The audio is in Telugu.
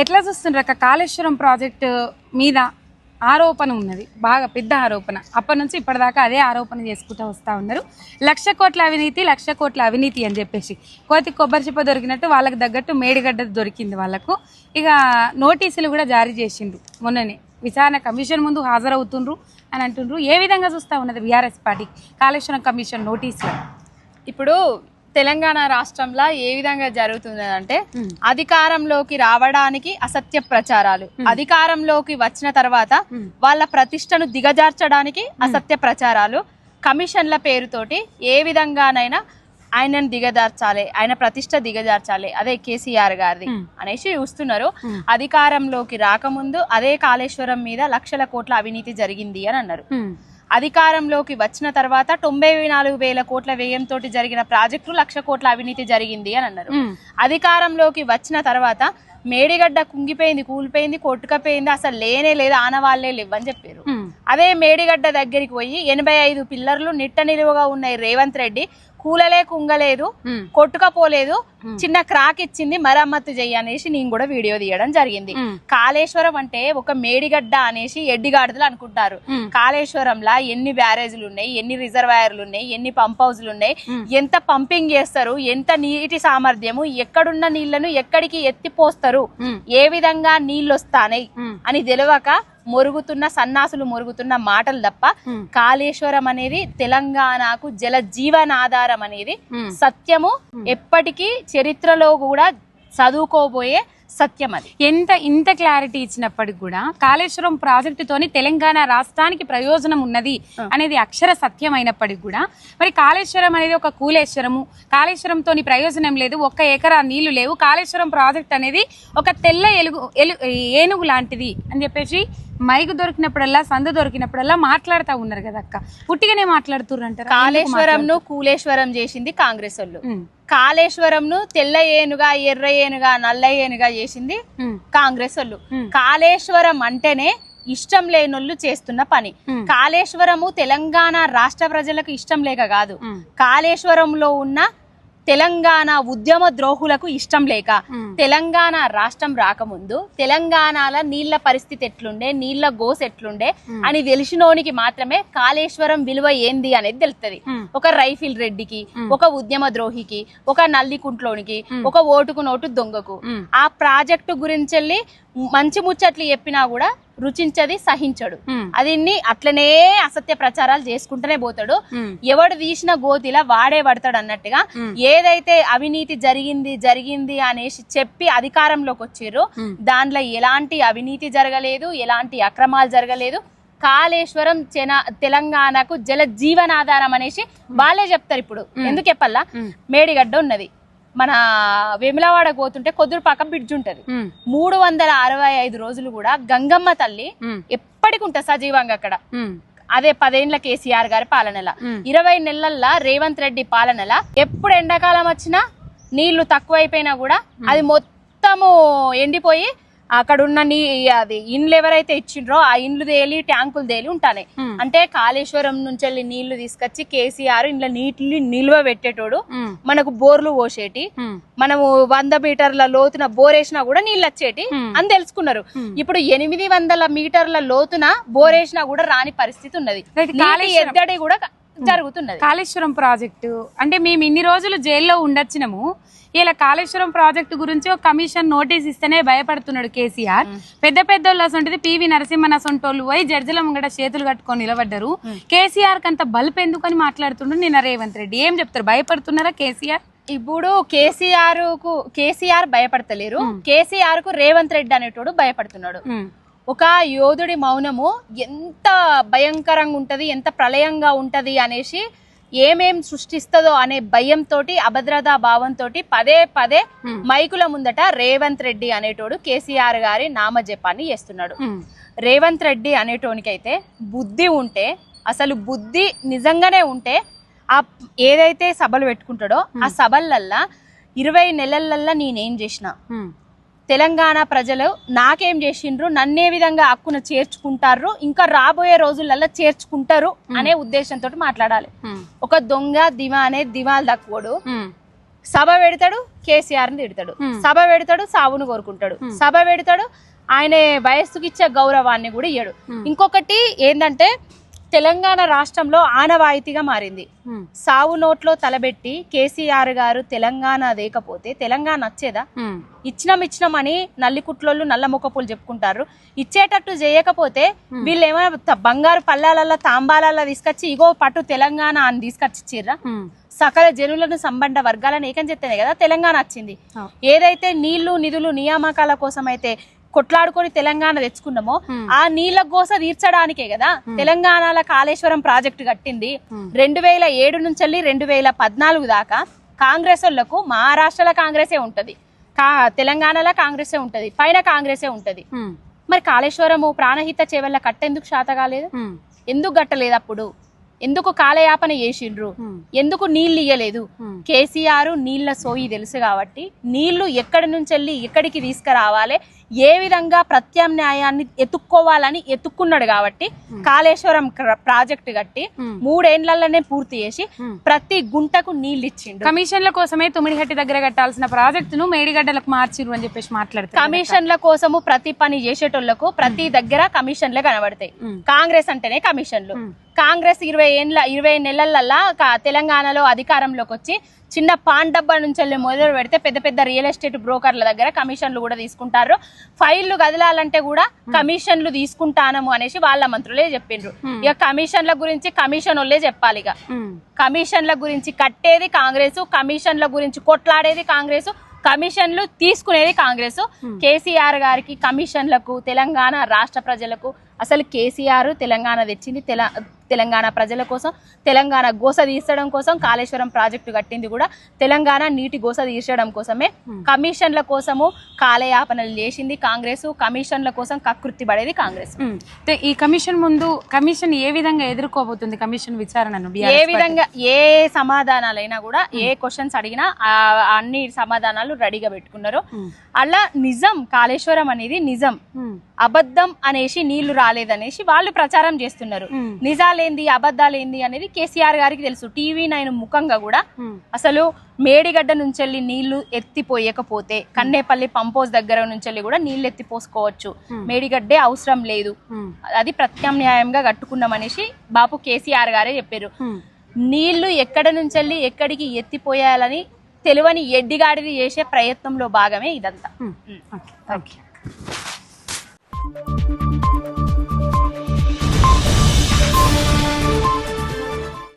ఎట్లా చూస్తుండ్రు అక్క? కాళేశ్వరం ప్రాజెక్టు మీద ఆరోపణ ఉన్నది. బాగా పెద్ద ఆరోపణ. అప్పటి నుంచి ఇప్పటిదాకా అదే ఆరోపణ చేసుకుంటూ వస్తూ ఉన్నారు. లక్ష కోట్ల అవినీతి లక్ష కోట్ల అవినీతి అని చెప్పేసి. కోతి కొబ్బరి చిప్ప దొరికినట్టు వాళ్ళకి తగ్గట్టు మేడిగడ్డ దొరికింది వాళ్ళకు. ఇక నోటీసులు కూడా జారీ చేసిండ్రు మొన్ననే. విచారణ కమిషన్ ముందు హాజరవుతుండ్రు అని అంటుండ్రు. ఏ విధంగా చూస్తూ ఉన్నది బీఆర్ఎస్ పార్టీ కాళేశ్వరం కమిషన్ నోటీసులు ఇప్పుడు తెలంగాణ రాష్ట్రంలో ఏ విధంగా జరుగుతుంది అంటే అధికారంలోకి రావడానికి అసత్య ప్రచారాలు. అధికారంలోకి వచ్చిన తర్వాత వాళ్ళ ప్రతిష్టను దిగజార్చడానికి అసత్య ప్రచారాలు. కమిషన్ల పేరుతోటి ఏ విధంగానైనా ఆయనను దిగజార్చాలి ఆయన ప్రతిష్ట దిగజార్చాలి. అదే కేసీఆర్ గారిది అనేసి చూస్తున్నారు. అధికారంలోకి రాకముందు అదే కాళేశ్వరం మీద లక్షల కోట్ల అవినీతి జరిగింది అని అన్నారు. అధికారంలోకి వచ్చిన తర్వాత తొంభై నాలుగు వేల కోట్ల వ్యయంతో జరిగిన ప్రాజెక్టు లక్ష కోట్ల అవినీతి జరిగింది అని అన్నారు. అధికారంలోకి వచ్చిన తర్వాత మేడిగడ్డ కుంగిపోయింది కూలిపోయింది కొట్టుకపోయింది అసలు లేనే లేదు ఆనవాళ్ళే లేవని చెప్పారు. అదే మేడిగడ్డ దగ్గరికి పోయి ఎనభై ఐదు పిల్లర్లు నిట్ట నిలువగా ఉన్నాయి రేవంత్ రెడ్డి. కూలలే కుంగలేదు కొట్టుకపోలేదు చిన్న క్రాక్ ఇచ్చింది మరమ్మతు చెయ్యి అనేసి నేను కూడా వీడియో తీయడం జరిగింది. కాళేశ్వరం అంటే ఒక మేడిగడ్డ అనేసి ఎడ్డిగాడిదలు అనుకుంటారు. కాళేశ్వరంలా ఎన్ని బ్యారేజ్లు ఉన్నాయి ఎన్ని రిజర్వాయర్లు ఉన్నాయి ఎన్ని పంప్ హౌస్లు ఉన్నాయి ఎంత పంపింగ్ చేస్తారు ఎంత నీటి సామర్థ్యము ఎక్కడున్న నీళ్ళను ఎక్కడికి ఎత్తిపోస్తారు ఏ విధంగా నీళ్ళు వస్తాయి అని తెలియక మొరుగుతున్న సన్నాసులు మొరుగుతున్న మాటలు తప్ప కాళేశ్వరం అనేది తెలంగాణకు జల జీవనాధారం అనేది సత్యము ఎప్పటికీ చరిత్రలో కూడా చదువుకోబోయే సత్యం అది. ఎంత ఇంత క్లారిటీ ఇచ్చినప్పటికి కూడా కాళేశ్వరం ప్రాజెక్టుతోని తెలంగాణ రాష్ట్రానికి ప్రయోజనం ఉన్నది అనేది అక్షర సత్యం అయినప్పటికి కూడా మరి కాళేశ్వరం అనేది ఒక కూలేశ్వరము. కాళేశ్వరంతోని ప్రయోజనం లేదు. ఒక్క ఎకరా నీళ్ళు లేవు. కాళేశ్వరం ప్రాజెక్ట్ అనేది ఒక తెల్ల ఎలుగు ఎలు ఏనుగు లాంటిది అని చెప్పేసి మైకు దొరికినప్పుడల్లా సందు దొరికినప్పుడల్లా మాట్లాడుతూ ఉన్నారు కదా అక్క. పుట్టిగానే మాట్లాడుతుర్రు అంటారు? కాళేశ్వరంను కూలేశ్వరం చేసింది కాంగ్రెస్ వాళ్ళు. కాళేశ్వరంను తెల్ల ఏనుగా ఎర్ర ఏనుగా నల్ల ఏనుగా చేసింది కాంగ్రెస్ వాళ్ళు. కాళేశ్వరం అంటేనే ఇష్టం లేనోళ్ళు చేస్తున్న పని. కాళేశ్వరము తెలంగాణ రాష్ట్ర ప్రజలకు ఇష్టం లేక కాదు. కాళేశ్వరంలో ఉన్న తెలంగాణ ఉద్యమ ద్రోహులకు ఇష్టం లేక తెలంగాణ రాష్ట్రం రాకముందు తెలంగాణలో నీళ్ళ పరిస్థితి ఎట్లుండే నీళ్ళ గోస్ ఎట్లుండే అని తెలిసినోనికి మాత్రమే కాళేశ్వరం విలువ ఏంది అనేది తెలుస్తుంది ఒక రైఫిల్ రెడ్డికి ఒక ఉద్యమ ద్రోహికి ఒక నల్లికుంట్లోనికి ఒక ఓటుకు నోటు దొంగకు. ఆ ప్రాజెక్టు గురించి మంచి ముచ్చట్లు చెప్పినా కూడా రుచించది సహించడు. అది అట్లనే అసత్య ప్రచారాలు చేసుకుంటూనే పోతాడు. ఎవడు తీసిన గోతిలా వాడే పడతాడు అన్నట్టుగా ఏదైతే అవినీతి జరిగింది జరిగింది అనేసి చెప్పి అధికారంలోకి వచ్చారో దాంట్లో ఎలాంటి అవినీతి జరగలేదు ఎలాంటి అక్రమాలు జరగలేదు. కాళేశ్వరం చెన తెలంగాణకు జల జీవనాధారం అనేసి వాళ్ళే చెప్తారు ఇప్పుడు. ఎందుకు మేడిగడ్డ ఉన్నది. మన వేములవాడ పోతుంటే కొద్దురుపాక బ్రిడ్జ్ ఉంటది. మూడు వందల అరవై ఐదు రోజులు కూడా గంగమ్మ తల్లి ఎప్పటికి ఉంటుంది సజీవంగా అక్కడ. అదే పదేండ్ల కేసీఆర్ గారి పాలనల. ఇరవై నెలల్లో రేవంత్ రెడ్డి పాలనల. ఎప్పుడు ఎండాకాలం వచ్చినా నీళ్ళు తక్కువైపోయినా కూడా అది మొత్తము ఎండిపోయి అక్కడ ఉన్న నీ అది ఇండ్లు ఎవరైతే ఇచ్చిండ్రో ఆ ఇండ్లు తేలి ట్యాంకులు తేలి ఉంటాయి అంటే కాళేశ్వరం నుంచి వెళ్ళి నీళ్ళు తీసుకొచ్చి కేసీఆర్ ఇంట్లో నీటిని నిల్వ పెట్టేటోడు. మనకు బోర్లు పోసేటి. మనము వంద మీటర్ల లోతున బోరేసినా కూడా నీళ్ళు వచ్చేటి అని తెలుసుకున్నారు. ఇప్పుడు ఎనిమిది వందల మీటర్ల లోతున బోరేసినా కూడా రాని పరిస్థితి ఉన్నది. ఎద్దడి కూడా జరుగుతున్నది. కాళేశ్వరం ప్రాజెక్టు అంటే మేము ఇన్ని రోజులు జైల్లో ఉండొచ్చినాము. ఇలా కాళేశ్వరం ప్రాజెక్టు గురించి ఒక కమిషన్ నోటీస్ ఇస్తేనే భయపడుతున్నాడు కేసీఆర్. పెద్ద పెద్ద వాళ్ళు అసంటిది పివి నరసింహన్ అసంటోళ్ళు పోయి జడ్జిల ముంగట చేతులు కట్టుకొని నిలబడ్డారు. కేసీఆర్ కంత బల్బ్ ఎందుకని మాట్లాడుతుండ్రు నిన్న రేవంత్ రెడ్డి. ఏం చెప్తారు? భయపడుతున్నారా కేసీఆర్? ఇప్పుడు కేసీఆర్కు కేసీఆర్ భయపడతలేరు. కేసీఆర్కు రేవంత్ రెడ్డి అనేటోడు భయపడుతున్నాడు. ఒక యోధుడి మౌనము ఎంత భయంకరంగా ఉంటది ఎంత ప్రళయంగా ఉంటది అనేసి ఏమేం సృష్టిస్తుందో అనే భయంతో అభద్రతా భావంతో పదే పదే మైకుల ముందట రేవంత్ రెడ్డి అనేటోడు కేసీఆర్ గారి నామజపాన్ని చేస్తున్నాడు. రేవంత్ రెడ్డి అనేటోనికైతే బుద్ధి ఉంటే అసలు బుద్ధి నిజంగానే ఉంటే ఆ ఏదైతే సభలు పెట్టుకుంటాడో ఆ సభలల్లా ఇరవై నెలలల్లా నేనేం చేసిన తెలంగాణ ప్రజలు నాకేం చేసిండ్రు? నన్నే విధంగా హక్కును చేర్చుకుంటారు ఇంకా రాబోయే రోజులలో చేర్చుకుంటారు అనే ఉద్దేశంతో మాట్లాడాలి. ఒక దొంగ దివా అనే దివాల్ దక్కువడు సభ పెడతాడు కేసీఆర్ని తిడతాడు. Hmm. సభ పెడతాడు సావును కోరుకుంటాడు. సభ పెడతాడు ఆయన వయస్సుకి ఇచ్చే గౌరవాన్ని కూడా ఇయ్యడు. ఇంకొకటి ఏంటంటే తెలంగాణ రాష్ట్రంలో ఆనవాయితీగా మారింది. సావు నోట్లో తలబెట్టి కేసీఆర్ గారు తెలంగాణ లేకపోతే తెలంగాణ వచ్చేదా ఇచ్చినాం ఇచ్చినాం అని నల్లికుట్లోళ్ళు నల్ల మొక్కపులు చెప్పుకుంటారు. ఇచ్చేటట్టు చేయకపోతే వీళ్ళు ఏమైనా బంగారు పల్లాలల్లో తాంబాలలో తీసుకొచ్చి ఇగో పట్టు తెలంగాణ అని తీసుకొచ్చి ఇచ్చిర్రా ఉమ్, సకల జనులను సంబంధ వర్గాలను ఏకం చెప్తేనే కదా తెలంగాణ వచ్చింది. ఏదైతే నీళ్ళు నిధులు నియామకాల కోసం అయితే కొట్లాడుకొని తెలంగాణ తెచ్చుకున్నామో ఆ నీళ్ళ గోస తీర్చడానికే కదా. తెలంగాణలో కాళేశ్వరం ప్రాజెక్టు కట్టింది. రెండు వేల ఏడు నుంచి రెండు వేల పద్నాలుగు దాకా కాంగ్రెస్ వాళ్ళకు మహారాష్ట్రలో కాంగ్రెసే ఉంటది. కా తెలంగాణలో కాంగ్రెసే ఉంటది. పైన కాంగ్రెసే ఉంటది. మరి కాళేశ్వరము ప్రాణహిత చేవల్ల కట్టెందుకు శాత కాలేదు? ఎందుకు కట్టలేదు అప్పుడు? ఎందుకు కాలయాపన చేసిండ్రు ఎందుకు నీళ్ళు ఇయ్యలేదు. కేసీఆర్ నీళ్ళ సోయి తెలుసు కాబట్టి నీళ్ళు ఎక్కడి నుంచి వెళ్ళి ఎక్కడికి తీసుకురావాలి ఏ విధంగా ప్రత్యామ్నాయాన్ని ఎత్తుక్కోవాలని ఎత్తుక్కున్నాడు కాబట్టి కాళేశ్వరం ప్రాజెక్టు కట్టి. మూడేండ్లలోనే పూర్తి చేసి. ప్రతి గుంటకు నీళ్ళు ఇచ్చిండు కమిషన్ల కోసమే తుమిడిహట్టి దగ్గర కట్టాల్సిన ప్రాజెక్టును మేడిగడ్డలకు మార్చిరు అని చెప్పేసి మాట్లాడుతారు కమిషన్ల కోసము ప్రతి పని చేసేటోళ్ళకు ప్రతి దగ్గర కమిషన్లే కనబడతాయి. కాంగ్రెస్ అంటేనే కమిషన్లు. కాంగ్రెస్ ఇరవై ఏండ్ల ఇరవై నెలలల్లా తెలంగాణలో అధికారంలోకి వచ్చి చిన్న పాన్ డబ్బా నుంచి వెళ్ళి మొదలు పెడితే పెద్ద పెద్ద రియల్ ఎస్టేట్ బ్రోకర్ల దగ్గర కమిషన్లు కూడా తీసుకుంటారు. ఫైళ్ళు కదలాలంటే కూడా కమిషన్లు తీసుకుంటానము అనేసి వాళ్ళ మంత్రులే చెప్పిండ్రు. ఇక కమిషన్ల గురించి కమిషన్ వాళ్ళే చెప్పాలి ఇక. ఉమ్, కమిషన్ల గురించి కట్టేది కాంగ్రెస్ కమిషన్ల గురించి కొట్లాడేది కాంగ్రెస్ కమిషన్లు తీసుకునేది కాంగ్రెస్. కేసీఆర్ గారికి కమిషన్లకు తెలంగాణ రాష్ట్ర ప్రజలకు అసలు కేసీఆర్ తెలంగాణ తెచ్చింది తెల తెలంగాణ ప్రజల కోసం తెలంగాణ గోస తీర్చడం కోసం కాళేశ్వరం ప్రాజెక్టు కట్టింది కూడా తెలంగాణ నీటి గోస తీర్చడం కోసమే. కమిషన్ల కోసము కాలయాపనలు చేసింది కాంగ్రెస్ కమిషన్ల కోసం కకృతి పడేది కాంగ్రెస్. అయితే ఈ కమిషన్ ముందు కమిషన్ ఏ విధంగా ఎదుర్కోబోతుంది కమిషన్ విచారణను ఏ? విధంగా ఏ సమాధానాలైనా కూడా ఏ క్వశ్చన్స్ అడిగినా అన్ని సమాధానాలు రెడీగా పెట్టుకున్నారు. ఉమ్, అలా నిజం కాళేశ్వరం అనేది నిజం. అబద్ధం అనేసి నీళ్ళు రాలేదనేసి వాళ్ళు ప్రచారం చేస్తున్నారు. ఉమ్, నిజాలేంది అబద్ధాలేంది అనేది కేసీఆర్ గారికి తెలుసు. టీవీ నైన్ ముఖంగా కూడా అసలు మేడిగడ్డ నుంచి వెళ్ళి నీళ్ళు ఎత్తిపోయకపోతే కన్నేపల్లి పంపోజ్ దగ్గర నుంచి వెళ్ళి కూడా నీళ్ళు ఎత్తిపోసుకోవచ్చు మేడిగడ్డే అవసరం లేదు. అది ప్రత్యామ్నాయంగా కట్టుకున్నామనేసి బాపు కేసీఆర్ గారే చెప్పారు. నీళ్ళు ఎక్కడ నుంచి వెళ్ళి ఎక్కడికి ఎత్తిపోయాలని తెలియని ఎడ్డిగాడిది చేసే ప్రయత్నంలో భాగమే ఇదంతా. ఓకే. Thank you